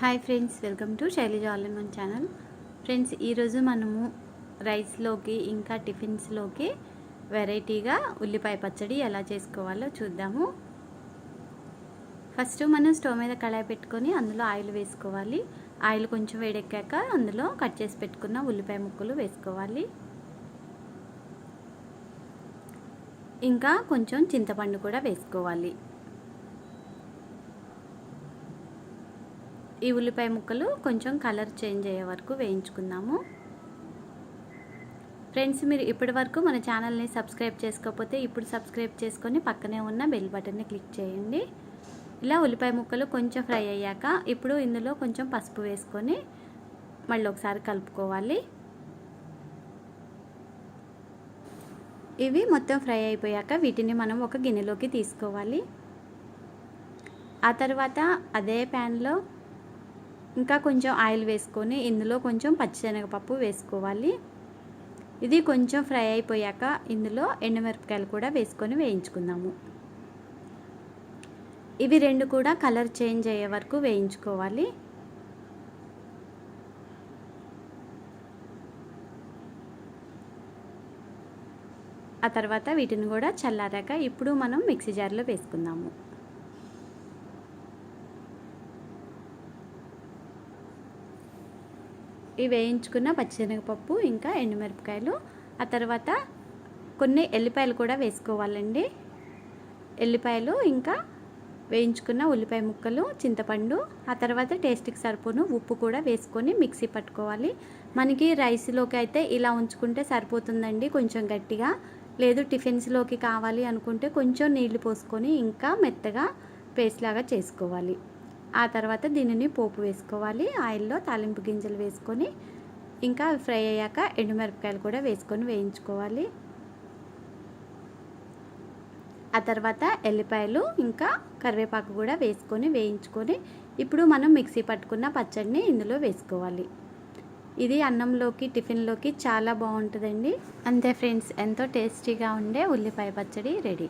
Hi friends welcome to Shailaja online మన channel. Friends ఈరోజు మనము రైస్లోకి ఇంకా టిఫిన్స్లోకి వెరైటీగా ఉల్లిపాయ పచ్చడి ఎలా చేసుకోవాలో చూద్దాము. ఫస్ట్ మనం స్టవ్ మీద కళాయి పెట్టుకొని అందులో ఆయిల్ వేసుకోవాలి. ఆయిల్ కొంచెం వేడెక్కాక అందులో కట్ చేసి పెట్టుకున్న ఉల్లిపాయ ముక్కలు వేసుకోవాలి. ఇంకా కొంచెం చింతపండు కూడా వేసుకోవాలి. ఈ ఉల్లిపాయ ముక్కలు కొంచెం కలర్ చేంజ్ అయ్యే వరకు వేయించుకుందాము. ఫ్రెండ్స్ మీరు ఇప్పటి వరకు మన ఛానల్ని సబ్స్క్రైబ్ చేసుకోకపోతే ఇప్పుడు సబ్స్క్రైబ్ చేసుకొని పక్కనే ఉన్న బెల్ బటన్ని క్లిక్ చేయండి. ఇలా ఉల్లిపాయ ముక్కలు కొంచెం ఫ్రై అయ్యాక ఇప్పుడు ఇందులో కొంచెం పసుపు వేసుకొని మళ్ళీ ఒకసారి కలుపుకోవాలి. ఇవి మొత్తం ఫ్రై అయిపోయాక వీటిని మనం ఒక గిన్నెలోకి తీసుకోవాలి. ఆ తర్వాత అదే ప్యాన్లో ఇంకా కొంచెం ఆయిల్ వేసుకొని ఇందులో కొంచెం పచ్చిశనగపప్పు వేసుకోవాలి. ఇది కొంచెం ఫ్రై అయిపోయాక ఇందులో ఎండుమిరపకాయలు కూడా వేసుకొని వేయించుకుందాము. ఇవి రెండు కూడా కలర్ చేంజ్ అయ్యే వరకు వేయించుకోవాలి. ఆ తర్వాత వీటిని కూడా చల్లారాక ఇప్పుడు మనం మిక్సీ జార్లో వేసుకుందాము. ఈ వేయించుకున్న పచ్చిశనగపప్పు ఇంకా ఎండుమిరపకాయలు. ఆ తర్వాత కొన్ని ఎల్లిపాయలు కూడా వేసుకోవాలండి. ఎల్లిపాయలు ఇంకా వేయించుకున్న ఉల్లిపాయ ముక్కలు చింతపండు ఆ తర్వాత టేస్ట్కి సరిపోను ఉప్పు కూడా వేసుకొని మిక్సీ పట్టుకోవాలి. మనకి రైస్లోకి అయితే ఇలా ఉంచుకుంటే సరిపోతుందండి కొంచెం గట్టిగా. లేదు టిఫిన్స్లోకి కావాలి అనుకుంటే కొంచెం నీళ్ళు పోసుకొని ఇంకా మెత్తగా పేస్ట్ లాగా చేసుకోవాలి. ఆ తర్వాత దీనిని పోపు వేసుకోవాలి. ఆయిల్లో తాలింపు గింజలు వేసుకొని ఇంకా ఫ్రై అయ్యాక ఎండుమిరపకాయలు కూడా వేసుకొని వేయించుకోవాలి. ఆ తర్వాత ఎల్లిపాయలు ఇంకా కరివేపాకు కూడా వేసుకొని వేయించుకొని ఇప్పుడు మనం మిక్సీ పట్టుకున్న పచ్చడిని ఇందులో వేసుకోవాలి. ఇది అన్నంలోకి టిఫిన్లోకి చాలా బాగుంటుందండి. అంతే ఫ్రెండ్స్ ఎంతో టేస్టీగా ఉండే ఉల్లిపాయ పచ్చడి రెడీ.